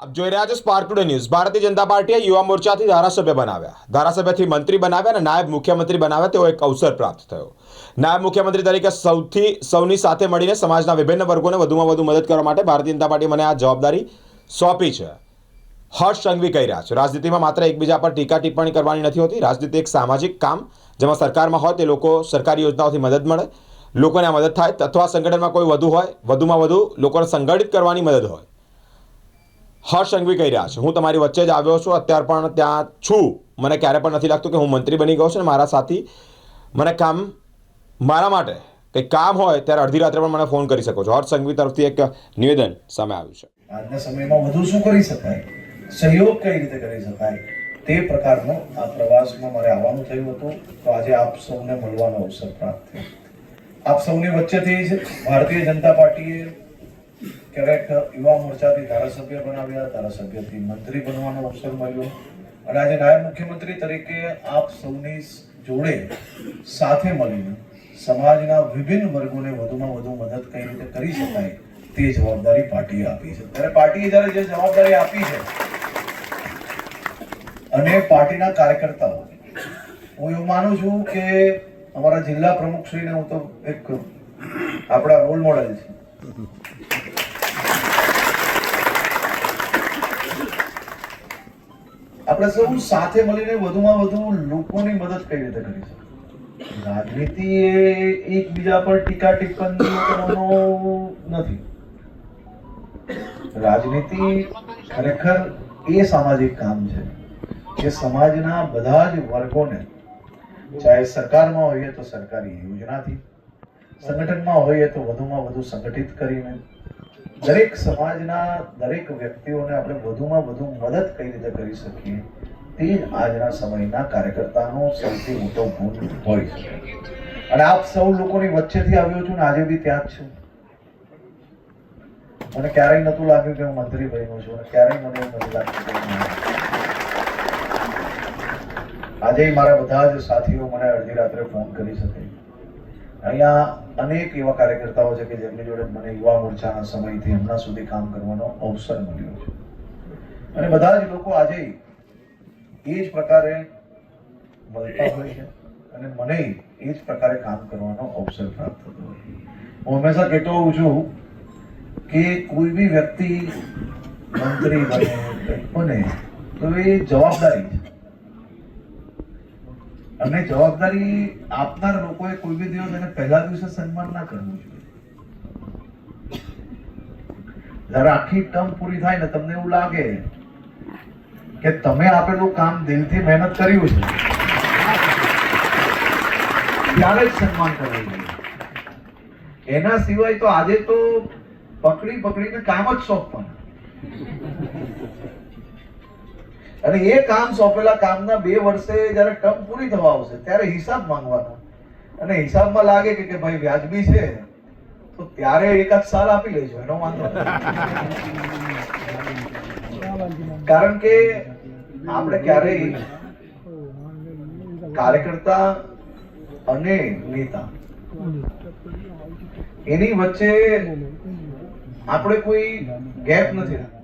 આપ જોઈ રહ્યા છો spark today news Bharatiya Janata પાર્ટીએ યુવા મોરચાથી ધારાસભ્ય બનાવ્યા. ધારાસભ્યથી મંત્રી બનાવ્યા અને નાયબ મુખ્યમંત્રી બનાવ્યા તેવો એક અવસર પ્રાપ્ત થયો. નાયબ મુખ્યમંત્રી તરીકે સૌથી, સૌની સાથે મળીને સમાજના વિભિન્ન વર્ગોને વધુમાં વધુ મદદ કરવા માટે ભારતીય જનતા પાર્ટીએ મને આ જવાબદારી સોંપી છે. હર્ષ સંઘવી કહી રહ્યા છે. રાજનીતિમાં માત્ર એકબીજા પર ટીકા ટિપ્પણી કરવાની નથી હોતી. રાજનીતિ એક સામાજિક કામ જેમાં સરકારમાં હોય તે લોકો સરકારી યોજનાઓથી મદદ મળે. લોકોને આ મદદ થાય. અથવા સંગઠનમાં કોઈ વધુ હોય, વધુમાં વધુ લોકોને સંગઠિત કરવાની મદદ હોય. હર્ષ સંઘવી કહી રહ્યા છે. હું તમારી વચ્ચે જ આવ્યો છું. અત્યાર પણ ત્યાં છું. મને ક્યારે પણ નથી લાગતું કે હું મંત્રી બની ગયો છું ને મારા સાથી. મને કામ મારા માટે કંઈ કામ હોય ત્યારે અડધી રાત્રે પણ મને ફોન કરી શકો છો. હર્ષ સંઘવી તરફથી એક નિવેદન સામે આવ્યું છે. આજના સમયમાં વધુ શું કરી શકાય? સહયોગ કઈ રીતે કરી શકાય? તે પ્રકારનો આ પ્રવાસમાં મારે આવવાનું થયું હતું. તો આજે આપ સૌને મળવાનો અવસર પ્રાપ્ત થયો. આપ સૌની વચ્ચેથી ભારતીય જનતા પાર્ટીએ ક્યારેક યુવા મોરચાથી ધારાસભ્ય બનાવ્યા, ધારાસભ્યથી મંત્રી બનવાનો અવસર મળ્યો. અને આજે નાયબ મુખ્યમંત્રી તરીકે આપ સૌની જોડે સાથે મળીને સમાજના વિભિન્ન વર્ગોને વધુમાં વધુ મદદ કઈ રીતે કરી શકાય તે જવાબદારી પાર્ટીએ આપી છે. ત્યારે પાર્ટીએ જ્યારે જે જવાબદારી આપી છે, અને પાર્ટીના કાર્યકર્તાઓ, હું એવું માનું છું કે અમારા જિલ્લા પ્રમુખશ્રીને હું તો એક આપણા રોલ મોડેલ છે. આપણે સૌ સાથે મળીને વધુમાં વધુ લોકોની મદદ કઈ રીતે કરી શકીએ? રાજનીતિ એ એકબીજા પર ટીકા ટિપ્પણી કરવાનો નથી. રાજનીતિ ખરેખર એ સામાજિક કામ છે કે સમાજના બધા જ વર્ગોને, ચાહે સરકારમાં હોઈએ તો સરકારી યોજનાથી, સંગઠનમાં હોઈએ તો વધુમાં વધુ સંગઠિત કરીને દરેક સમાજના દરેક વ્યક્તિઓને આપણે વધુમાં વધુ મદદ કઈ રીતે કરી શકીએ, તે જ આજના સમયના કાર્યકર્તાનો સૌથી મોટો ગુણ હોય છે. અને આપ સૌ લોકોની વચ્ચેથી આવ્યો છું ને આજે બી ત્યાં જ છું. મને ક્યારેય નતું લાગ્યું કે હું મંત્રી બન્યો છું, અને ક્યારેય મને એવું નથી લાગતું આજે મારા બધા જ સાથીઓ મને અડધી રાત્રે ફોન કરી શકે અહીંયા અનેક એવા કાર્યકર્તાઓ છે કે જેમની જોડે મને યુવા મોરચાના સમયથી હમણાં સુધી કામ કરવાનો અવસર મળ્યો છે. અને બધા જ લોકો આજે એ જ પ્રકારે મળતા હોય છે અને મને એ જ પ્રકારે કામ કરવાનો અવસર પ્રાપ્ત થતો હોય હું હંમેશા કહેતો હોઉં છું કે કોઈ બી વ્યક્તિ મંત્રી બને બને, તો એ જવાબદારી છે. અને જવાબદારી આપનાર લોકોએ કોઈ બી દિવસ એને પહેલા દિવસે સન્માન ના કરવું જોઈએ. જ્યારે આખી ટર્મ પૂરી થાય ને તમને એવું લાગે કે તમે આપેલું કામ દિલથી મહેનત કર્યું છે, ત્યારે જ સન્માન કરવું જોઈએ. એના સિવાય તો આજે તો પકડી પકડીને કામ જ સોંપવાના. અને એ કામ સોંપેલા કામના બે વર્ષે જ્યારે ટર્મ પૂરી થવા આવશે, ત્યારે હિસાબ માંગવાનો. અને હિસાબમાં લાગે કે કે ભાઈ વ્યાજબી છે, તો ત્યારે એકાદ સાલ આપી લેજો, એનો વાંધો કારણ કે આપણે ક્યારેય કાર્યકર્તા અને નેતા એની વચ્ચે આપણે કોઈ ગેપ નથી રાખતા.